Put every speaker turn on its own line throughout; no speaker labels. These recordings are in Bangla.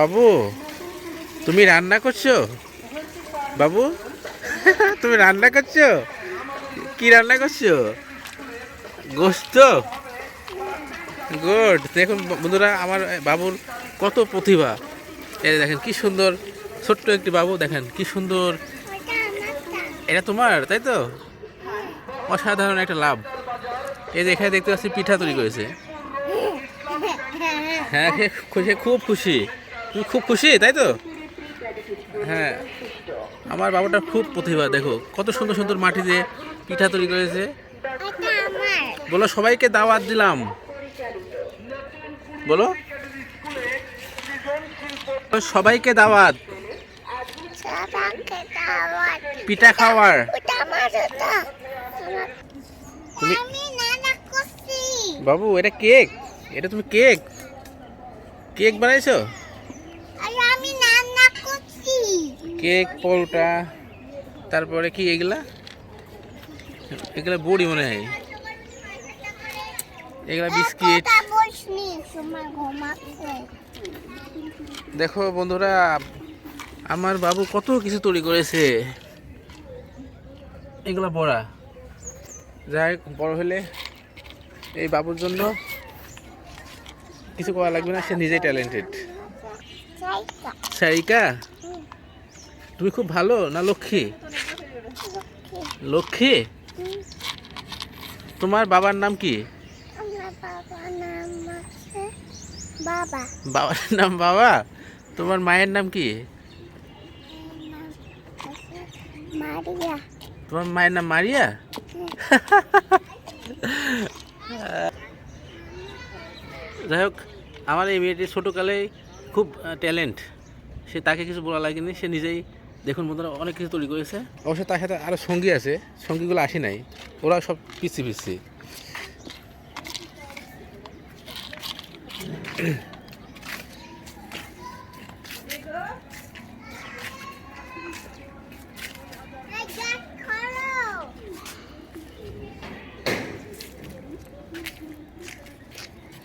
বাবু, তুমি রান্না করছ? বাবু, তুমি রান্না করছ? কি রান্না করছ? গোস্ত? গুড। দেখুন বন্ধুরা, আমার বাবুর কত প্রতিভা। এই দেখেন, কি সুন্দর, ছোট্ট একটি বাবু, দেখেন, কি সুন্দর। এটা তোমার, তাই তো? অসাধারণ একটা লাভ। এই এখানে দেখতে পাচ্ছি, পিঠা তৈরি করেছে। হ্যাঁ সে খুব খুশি। তুমি খুব খুশি, তাই তো? হ্যাঁ। আমার বাবাটা খুব প্রতিভা, দেখো। কত সুন্দর সুন্দর মাটি দিয়ে পিঠা তৈরি করেছে। বলো, সবাইকে দাওয়াত দিলাম। বলো। সবাইকে দাওয়াত। পিঠা খাওয়ার। তুমি বাবু, এটা কেক। এটা তুমি কেক। কেক বানাইছো? কেক পরোটা তারপরে কি এগুলা? এগুলা বড়ি মনে হয়। এগুলা বিস্কিট। দেখো বন্ধুরা আমার বাবু কত কিছু তৈরি করেছে। এগুলা বড়া। যাই বড় হলে এই বাবুর জন্য কিছু করা লাগবে না সে নিজেই ট্যালেন্টেড সারিকা তুমি খুব ভালো না লক্ষ্মী? লক্ষ্মী? তোমার বাবার নাম কি?
বাবার নাম বাবা।
বাবার নাম বাবা? তোমার মায়ের নাম কি? তোমার মায়ের নাম মারিয়া? যাই হোক আমার এই মেয়েটি ছোটোকালেই খুব ট্যালেন্ট সে তাকে কিছু বলা লাগেনি সে নিজেই দেখুন বন্ধুরা অনেক কিছু তৈরি করেছে। অবশ্য তার সাথে আরও সঙ্গী আছে সঙ্গীগুলো আসে নাই। ওরা সব পিছি পিছি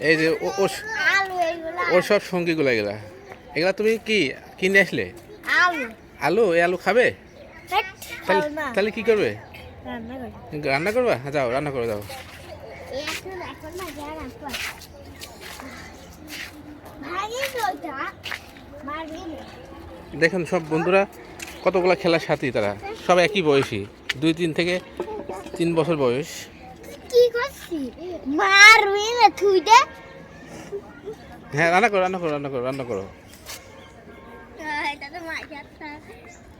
এই যে ওর সব সঙ্গীগুলো এগুলা। এগুলা তুমি কি কিনে আসলে?
আলু।
আলু এই আলু খাবে? তাহলে তাহলে কি করবে?
রান্না করি।
করবা? হ্যাঁ, যাও রান্না করে যাও। দেখুন সব বন্ধুরা কতগুলো খেলার সাথী তারা। সব একই বয়সী। দুই তিন থেকে তিন বছর বয়স।
কি করছি? মারবি না তুই
হ্যাঁ রান্না করো রান্না করো রান্না করো রান্না করো।
এটা তো মাঝারটা